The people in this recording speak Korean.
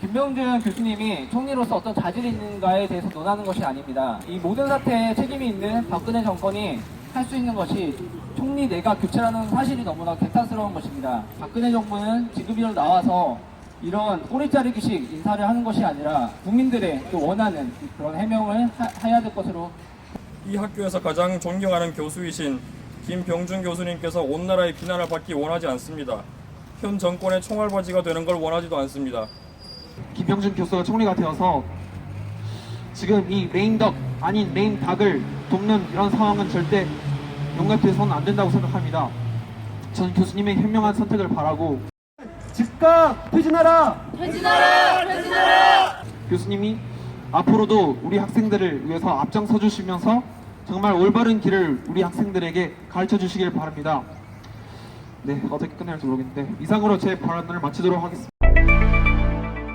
김병준 교수님이 총리로서 어떤 자질이 있는가에 대해서 논하는 것이 아닙니다. 이 모든 사태에 책임이 있는 박근혜 정권이 할 수 있는 것이 총리 내각 교체라는 사실이 너무나 개탄스러운 것입니다. 박근혜 정부는 지금이라도 나와서 이런 꼬리 자르기식 인사를 하는 것이 아니라 국민들의 또 원하는 그런 해명을 하, 해야 될 것으로 이 학교에서 가장 존경하는 교수이신 김병준 교수님께서 온 나라의 비난을 받기 원하지 않습니다. 현 정권의 총알바지가 되는 걸 원하지도 않습니다. 김병준 교수가 총리가 되어서 지금 이 레임덕 아닌 레임닭을 돕는 이런 상황은 절대 용납돼서는 안 된다고 생각합니다. 저는 교수님의 현명한 선택을 바라고 즉각 퇴진하라! 퇴진하라! 퇴진하라! 교수님이 앞으로도 우리 학생들을 위해서 앞장서 주시면서 정말 올바른 길을 우리 학생들에게 가르쳐 주시길 바랍니다. 네, 어떻게 끝날지 모르겠는데 이상으로 제 발언을 마치도록 하겠습니다.